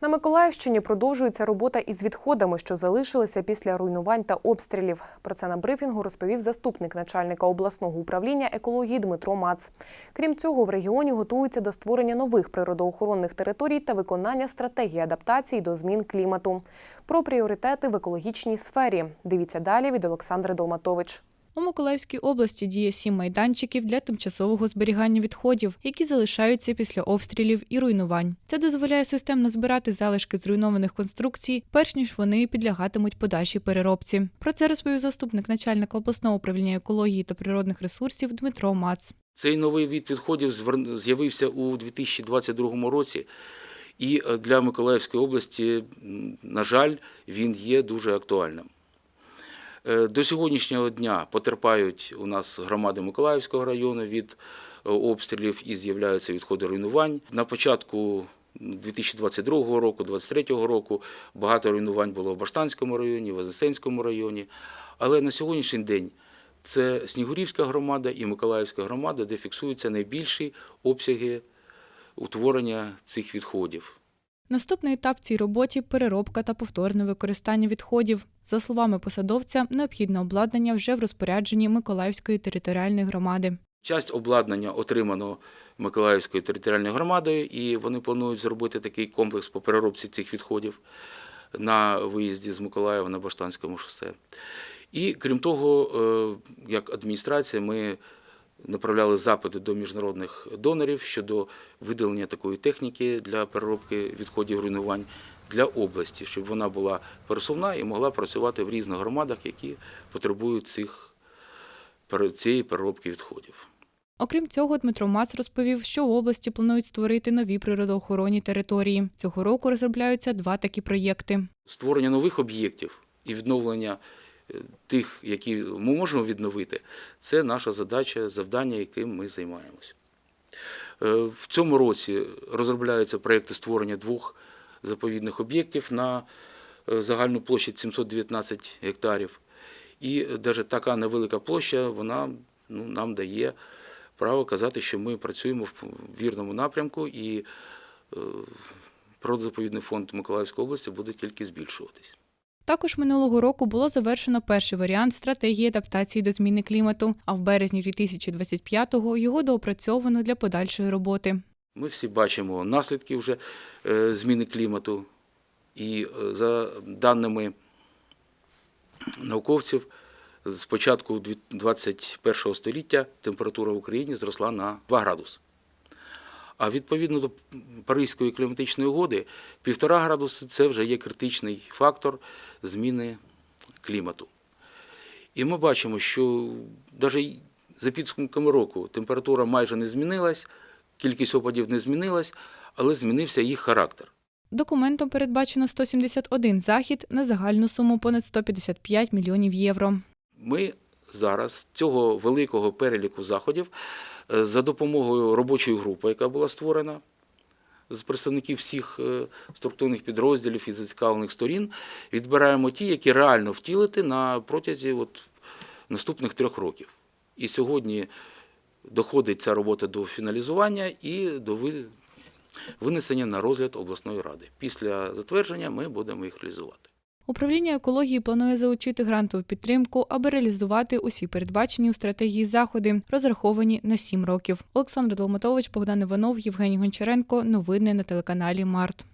На Миколаївщині продовжується робота із відходами, що залишилися після руйнувань та обстрілів. Про це на брифінгу розповів заступник начальника обласного управління екології Дмитро Мац. Крім цього, в регіоні готуються до створення нових природоохоронних територій та виконання стратегії адаптації до змін клімату. Про пріоритети в екологічній сфері. Дивіться далі від Олександри Долматович. У Миколаївській області діє сім майданчиків для тимчасового зберігання відходів, які залишаються після обстрілів і руйнувань. Це дозволяє системно збирати залишки зруйнованих конструкцій, перш ніж вони підлягатимуть подальшій переробці. Про це розповів заступник начальника обласного управління екології та природних ресурсів Дмитро Мац. Цей новий від відходів з'явився у 2022 році, і е, для Миколаївської області, на жаль, він є дуже актуальним. Е, До сьогоднішнього дня потерпають у нас громади Миколаївського району від е, обстрілів і з'являються відходи руйнувань. На початку 2022 року, 2023 року багато руйнувань було в Баштанському районі, в Вознесенському районі. Але на сьогоднішній день це Снігурівська громада і Миколаївська громада, де фіксуються найбільші обсяги утворення цих відходів. Наступний етап цій роботі переробка та повторне використання відходів. За словами посадовця, необхідне обладнання вже в розпорядженні Миколаївської територіальної громади. Часть обладнання отримано Миколаївською територіальною громадою, і вони планують зробити такий комплекс по переробці цих відходів на виїзді з Миколаєва на Баштанському шосе. І крім того, е, як адміністрація, ми направляли запити до міжнародних донорів щодо видалення такої техніки для переробки відходів руйнувань для області, щоб вона була пересувна і могла працювати в різних громадах, які потребують цих, цієї переробки відходів. Окрім цього, Дмитро Мац розповів, що в області планують створити нові природоохоронні території. Цього року розробляються два такі проєкти. Створення нових об'єктів і відновлення тих, які ми можемо відновити, це наша задача, завдання, яким ми займаємося. Е, В цьому році розробляються проекти створення двох заповідних об'єктів на е, загальну площу 719 гектарів. І навіть така невелика площа вона ну, нам дає право казати, що ми працюємо в вірному напрямку і е, природозаповідний фонд Миколаївської області буде тільки збільшуватись. Також минулого року було завершено перший варіант стратегії адаптації до зміни клімату, а в березні 2025-го його доопрацьовано для подальшої роботи. Ми всі бачимо наслідки вже е, зміни клімату, і е, за даними науковців, з початку 21 століття температура в Україні зросла на 2 градуси. А відповідно до Паризької кліматичної угоди, 1,5 градуси це вже є критичний фактор зміни клімату. І ми бачимо, що навіть за підсумками року температура майже не змінилась, кількість опадів не змінилась, але змінився їх характер. Документом передбачено 171 захід на загальну суму понад 155 мільйонів євро. Ми зараз цього великого переліку заходів е, за допомогою робочої групи, яка була створена з представників всіх е, структурних підрозділів і зацікавлених сторін, відбираємо ті, які реально втілити на протязі от наступних трьох років. І сьогодні доходить ця робота до фіналізування і до винесення на розгляд обласної ради. Після затвердження ми будемо їх реалізувати. Управління екології планує залучити грантову підтримку, аби реалізувати усі передбачені у стратегії заходи, розраховані на сім років. Олександр Долматович, Богдан Іванов, Євгеній Гончаренко. Новини на телеканалі Март.